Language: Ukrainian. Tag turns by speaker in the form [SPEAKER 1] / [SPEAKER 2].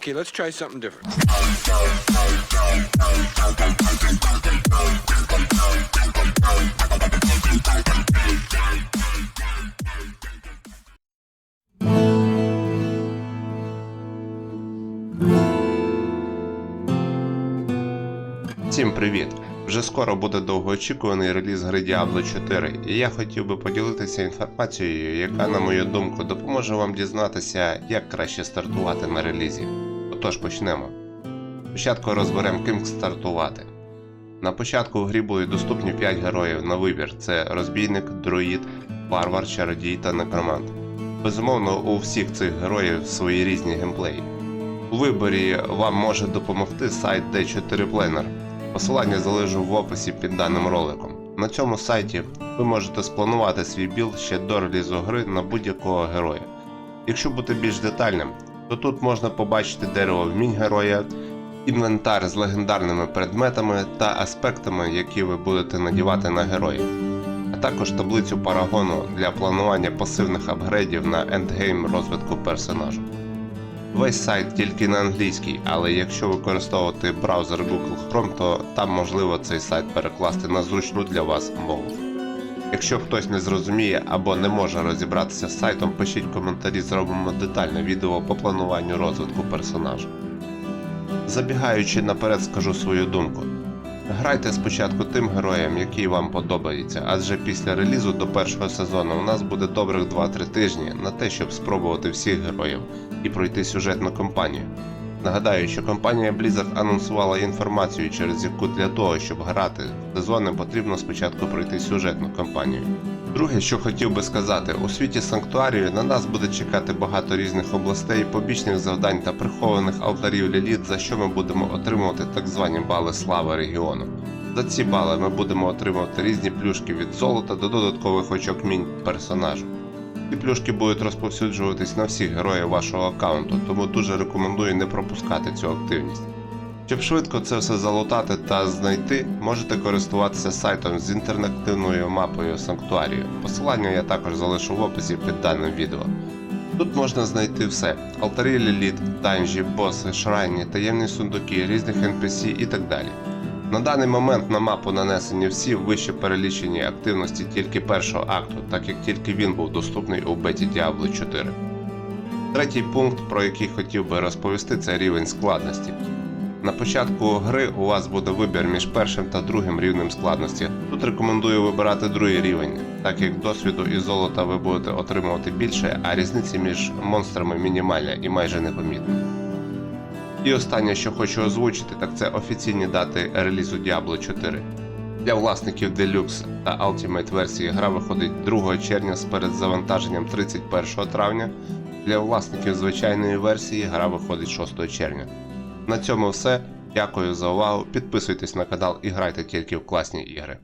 [SPEAKER 1] Okay, let's try something different.
[SPEAKER 2] Всім привіт! Вже скоро буде довгоочікуваний реліз гри Diablo 4, і я хотів би поділитися інформацією, яка, на мою думку, допоможе вам дізнатися, як краще стартувати на релізі. Отож почнемо. Спочатку розберемо, ким стартувати. На початку в грі будуть доступні 5 героїв на вибір: це розбійник, друїд, варвар, чародій та некромант. Безумовно, у всіх цих героїв свої різні геймплеї. У виборі вам може допомогти сайт D4 Planner. Посилання залишу в описі під даним роликом. На цьому сайті ви можете спланувати свій білд ще до релізу гри на будь-якого героя. Якщо бути більш детальним, то тут можна побачити дерево вмінь героя, інвентар з легендарними предметами та аспектами, які ви будете надівати на героя, а також таблицю парагону для планування пасивних апгрейдів на ендгейм розвитку персонажу. Весь сайт тільки на англійській, але якщо використовувати браузер Google Chrome, то там можливо цей сайт перекласти на зручну для вас мову. Якщо хтось не зрозуміє або не може розібратися з сайтом, пишіть коментарі, зробимо детальне відео по плануванню розвитку персонажа. Забігаючи наперед, скажу свою думку. Грайте спочатку тим героям, який вам подобається, адже після релізу до першого сезону у нас буде добрих 2-3 тижні на те, щоб спробувати всіх героїв і пройти сюжетну кампанію. Нагадаю, що компанія Blizzard анонсувала інформацію, через яку для того, щоб грати в сезони, потрібно спочатку пройти сюжетну кампанію. Друге, що хотів би сказати, у світі санктуарію на нас буде чекати багато різних областей, побічних завдань та прихованих алтарів ліліт, за що ми будемо отримувати так звані бали слави регіону. За ці бали ми будемо отримувати різні плюшки від золота до додаткових очок мінь персонажу. Ці плюшки будуть розповсюджуватись на всіх героїв вашого аккаунту, тому дуже рекомендую не пропускати цю активність. Щоб швидко це все залутати та знайти, можете користуватися сайтом з інтерактивною мапою Санктуарію. Посилання я також залишу в описі під даним відео. Тут можна знайти все: алтарі ліліт, данжі, боси, шрайні, таємні сундуки, різних NPC і так далі. На даний момент на мапу нанесені всі вище перелічені активності тільки першого акту, так як тільки він був доступний у беті Diablo 4. Третій пункт, про який хотів би розповісти, це рівень складності. На початку гри у вас буде вибір між першим та другим рівнем складності. Тут рекомендую вибирати другий рівень, так як досвіду і золота ви будете отримувати більше, а різниці між монстрами мінімальна і майже непомітна. І останнє, що хочу озвучити, так це офіційні дати релізу Diablo 4. Для власників Deluxe та Ultimate версії гра виходить 2 червня з передзавантаженням 31 травня. Для власників звичайної версії гра виходить 6 червня. На цьому все. Дякую за увагу. Підписуйтесь на канал і грайте тільки в класні ігри.